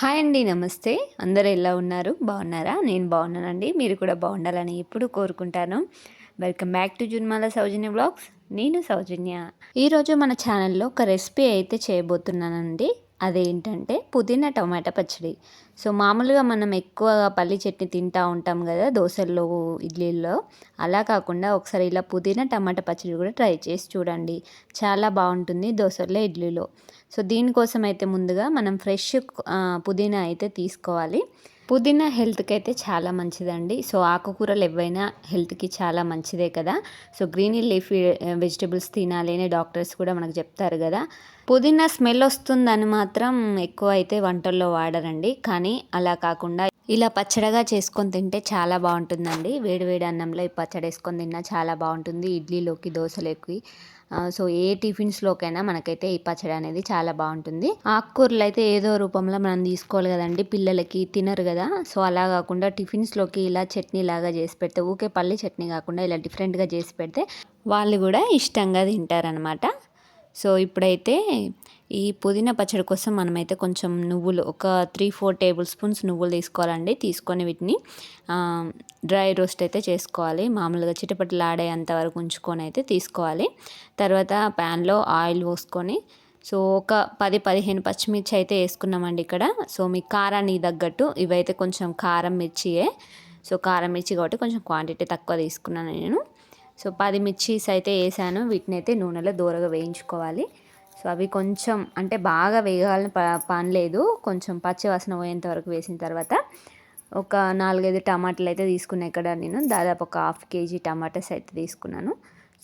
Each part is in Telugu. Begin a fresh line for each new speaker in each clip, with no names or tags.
హాయ్ అండి నమస్తే. అందరూ ఎలా ఉన్నారు? బాగున్నారా? నేను బాగున్నానండి. మీరు కూడా బాగుండాలని ఎప్పుడు కోరుకుంటాను. వెల్కమ్ బ్యాక్ టు జున్మాల సౌజన్య బ్లాగ్స్ నేను సౌజన్య. ఈరోజు మన ఛానల్లో ఒక రెసిపీ అయితే చేయబోతున్నానండి. అదేంటంటే పుదీనా టమాటా పచ్చడి. సో మామూలుగా మనం ఎక్కువగా పల్లి చట్నీ తింటూ ఉంటాం కదా దోశల్లో ఇడ్లీల్లో. అలా కాకుండా ఒకసారి ఇలా పుదీనా టమాటా పచ్చడి కూడా ట్రై చేసి చూడండి. చాలా బాగుంటుంది దోశల్లో ఇడ్లీలో. సో దీనికోసం అయితే ముందుగా మనం ఫ్రెష్ పుదీనా అయితే తీసుకోవాలి. పుదీనా హెల్త్కి అయితే చాలా మంచిదండి. సో ఆకుకూరలు ఎవైనా హెల్త్కి చాలా మంచిదే కదా. సో గ్రీన్ లీఫ్ వెజిటబుల్స్ తినాలి అని డాక్టర్స్ కూడా మనకు చెప్తారు కదా. పుదీనా స్మెల్ వస్తుందని మాత్రం ఎక్కువ అయితే వంటల్లో వాడరండి. కానీ అలా కాకుండా ఇలా పచ్చడిగా చేసుకొని తింటే చాలా బాగుంటుందండి. వేడివేడి అన్నంలో ఈ పచ్చడి వేసుకొని తిన్నా చాలా బాగుంటుంది. ఇడ్లీలోకి దోశలోకి సో ఏ టిఫిన్స్లోకైనా మనకైతే ఈ పచ్చడి అనేది చాలా బాగుంటుంది. ఆకుకూరలు అయితే ఏదో రూపంలో మనం తీసుకోవాలి కదండి. పిల్లలకి తినరు కదా. సో అలా కాకుండా టిఫిన్స్లోకి ఇలా చట్నీ లాగా చేసి పెడితే ఊకే పల్లి చట్నీ కాకుండా ఇలా డిఫరెంట్గా చేసి పెడితే వాళ్ళు కూడా ఇష్టంగా తింటారనమాట సో ఇప్పుడైతే ఈ పుదీనా పచ్చడి కోసం మనమైతే కొంచెం నువ్వులు ఒక త్రీ ఫోర్ టేబుల్ స్పూన్స్ నువ్వులు తీసుకోవాలండి. తీసుకొని వీటిని డ్రై రోస్ట్ అయితే చేసుకోవాలి. మామూలుగా చిటపట్లాడేంత వరకు ఉంచుకొని అయితే తీసుకోవాలి. తర్వాత ప్యాన్లో ఆయిల్ పోసుకొని సో ఒక పది పదిహేను పచ్చిమిర్చి అయితే వేసుకున్నామండి ఇక్కడ. సో మీ కారానికి తగ్గట్టు ఇవైతే కొంచెం కారం మిర్చియే. సో కారం మిర్చి కాబట్టి కొంచెం క్వాంటిటీ తక్కువ తీసుకున్నాను నేను. సో పది మిర్చీస్ అయితే వేసాను. వీటిని అయితే నూనెలో దూరగా వేయించుకోవాలి. సో అవి కొంచెం అంటే బాగా వేగాలని పని లేదు. కొంచెం పచ్చివాసన పోయేంత వరకు వేసిన తర్వాత ఒక నాలుగైదు టమాటాలు అయితే తీసుకున్నాను ఇక్కడ నేను. దాదాపు ఒక హాఫ్ కేజీ టమాటాస్ అయితే తీసుకున్నాను.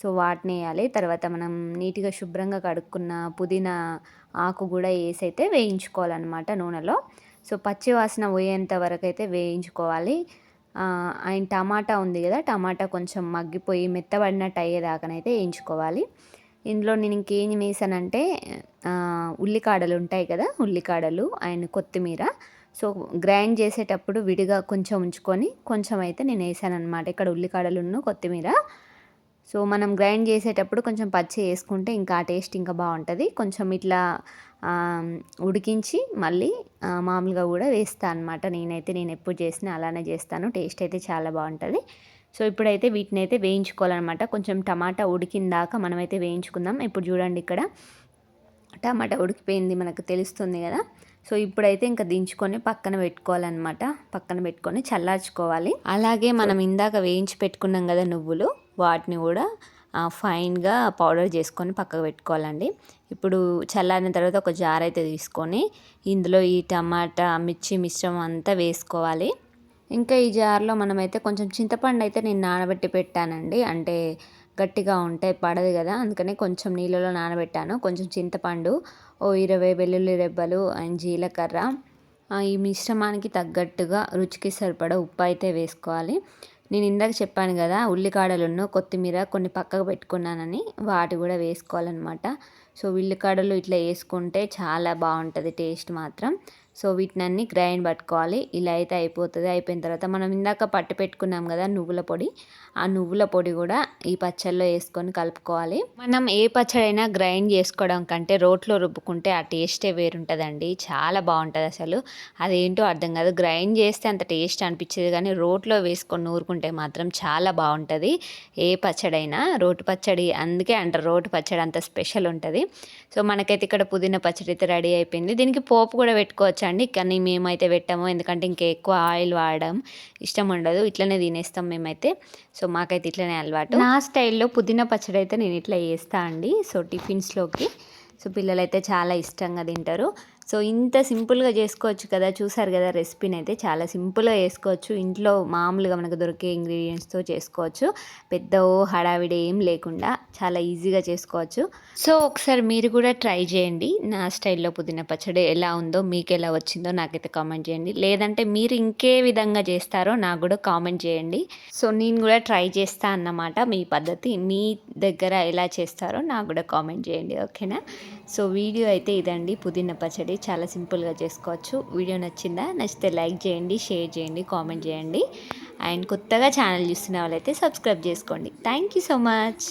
సో వాటిని వేయాలి. తర్వాత మనం నీట్గా శుభ్రంగా కడుక్కున్న పుదీనా ఆకు కూడా వేసి అయితే వేయించుకోవాలన్నమాట నూనెలో. సో పచ్చివాసన పోయేంత వరకు అయితే వేయించుకోవాలి. ఆయన టమాటా ఉంది కదా టమాటా కొంచెం మగ్గిపోయి మెత్తబడినట్టు అయ్యేదాకానైతే వేయించుకోవాలి. ఇందులో నేను ఇంకేం వేసానంటే ఉల్లికాడలు ఉంటాయి కదా ఉల్లికాడలు అండ్ కొత్తిమీర. సో గ్రైండ్ చేసేటప్పుడు విడిగా కొంచెం ఉంచుకొని కొంచెం అయితే నేను వేసాను అనమాట ఇక్కడ ఉల్లికాడలును కొత్తిమీర. సో మనం గ్రైండ్ చేసేటప్పుడు కొంచెం పచ్చి వేసుకుంటే ఇంకా టేస్ట్ ఇంకా బాగుంటుంది. కొంచెం ఇట్లా ఉడికించి మళ్ళీ మామూలుగా కూడా వేస్తాను అనమాట నేనైతే నేను ఎప్పుడు చేసినా అలానే చేస్తాను. టేస్ట్ అయితే చాలా బాగుంటుంది. సో ఇప్పుడైతే వీటిని అయితే వేయించుకోవాలన్నమాట. కొంచెం టమాటా ఉడికిన దాకా మనమైతే వేయించుకుందాం. ఇప్పుడు చూడండి ఇక్కడ. టమాటా ఉడికిపోయింది మనకు తెలుస్తుంది కదా. సో ఇప్పుడైతే ఇంకా దించుకొని పక్కన పెట్టుకోవాలన్నమాట. పక్కన పెట్టుకొని చల్లార్చుకోవాలి. అలాగే మనం ఇందాక వేయించి పెట్టుకున్నాం కదా నువ్వులు. వాటిని కూడా ఫైన్గా పౌడర్ చేసుకొని పక్కకు పెట్టుకోవాలండి. ఇప్పుడు చల్లారిన తర్వాత ఒక జార్ అయితే తీసుకొని ఇందులో ఈ టమాటా మిర్చి మిశ్రమం అంతా వేసుకోవాలి. ఇంకా ఈ జార్లో మనమైతే కొంచెం చింతపండు అయితే నేను నానబెట్టి పెట్టానండి. అంటే గట్టిగా ఉంటే పడదు కదా అందుకనే కొంచెం నీళ్ళలో నానబెట్టాను. కొంచెం చింతపండు ఓ ఇరవై వెల్లుల్లి రెబ్బలు అండ్ జీలకర్ర. ఈ మిశ్రమానికి తగ్గట్టుగా రుచికి సరిపడా ఉప్పు అయితే వేసుకోవాలి. నేను ఇందాక చెప్పాను కదా ఉల్లికాడలున్న కొత్తిమీర కొన్ని పక్కకు పెట్టుకున్నానని వాటి కూడా వేసుకోవాలన్నమాట. సో ఉల్లికాడలు ఇట్లా వేసుకుంటే చాలా బాగుంటుంది టేస్ట్ మాత్రం. సో వీటినన్నీ గ్రైండ్ పట్టుకోవాలి. ఇలా అయితే అయిపోతుంది. అయిపోయిన తర్వాత మనం ఇందాక పట్టు పెట్టుకున్నాం కదా నువ్వుల పొడి. ఆ నువ్వుల పొడి కూడా ఈ పచ్చళ్ళలో వేసుకొని కలుపుకోవాలి. మనం ఏ పచ్చడైనా గ్రైండ్ చేసుకోవడం కంటే రోట్లో రుబ్బుకుంటే ఆ టేస్టే వేరుంటుందండి. చాలా బాగుంటుంది అసలు. అదేంటో అర్థం కాదు. గ్రైండ్ చేస్తే అంత టేస్ట్ అనిపించేది కానీ రోట్లో వేసుకొని నూరుకుంటే మాత్రం చాలా బాగుంటుంది. ఏ పచ్చడైనా రోటి పచ్చడి అందుకే అంటారు. రోటి పచ్చడి అంత స్పెషల్ ఉంటుంది. సో మనకైతే ఇక్కడ పుదీనా పచ్చడి అయితే రెడీ అయిపోయింది. దీనికి పోపు కూడా పెట్టుకోవచ్చు అండి కానీ మేమైతే పెట్టాము ఎందుకంటే ఇంకా ఎక్కువ ఆయిల్ వాడడం ఇష్టం ఉండదు. ఇట్లనే తినేస్తాం మేమైతే. సో మాకైతే ఇట్లనే అలవాటు. నా స్టైల్లో పుదీనా పచ్చడి అయితే నేను ఇట్లా చేస్తా అండి. సో టిఫిన్స్లోకి. సో పిల్లలైతే చాలా ఇష్టంగా తింటారు. సో ఇంత సింపుల్గా చేసుకోవచ్చు కదా చూసారు కదా రెసిపీని అయితే చాలా సింపుల్గా చేసుకోవచ్చు. ఇంట్లో మామూలుగా మనకు దొరికే ఇంగ్రీడియంట్స్తో చేసుకోవచ్చు. పెద్ద హడావిడి ఏం లేకుండా చాలా ఈజీగా చేసుకోవచ్చు. సో ఒకసారి మీరు కూడా ట్రై చేయండి. నా స్టైల్లో పుదీనా పచ్చడి ఎలా ఉందో మీకు ఎలా వచ్చిందో నాకైతే కామెంట్ చేయండి. లేదంటే మీరు ఇంకే విధంగా చేస్తారో నాకు కూడా కామెంట్ చేయండి. సో నేను కూడా ట్రై చేస్తా అన్నమాట మీ పద్ధతి. మీ దగ్గర ఎలా చేస్తారో నాకు కూడా కామెంట్ చేయండి. ఓకేనా? సో వీడియో అయితే ఇదండి. పుదీనా పచ్చడి చాలా సింపుల్గా చేసుకోవచ్చు. వీడియో నచ్చిందా? నచ్చితే లైక్ చేయండి షేర్ చేయండి కామెంట్ చేయండి. అండ్ కొత్తగా ఛానల్ చూస్తున్న వాళ్ళైతే సబ్స్క్రైబ్ చేసుకోండి. Thank you so much.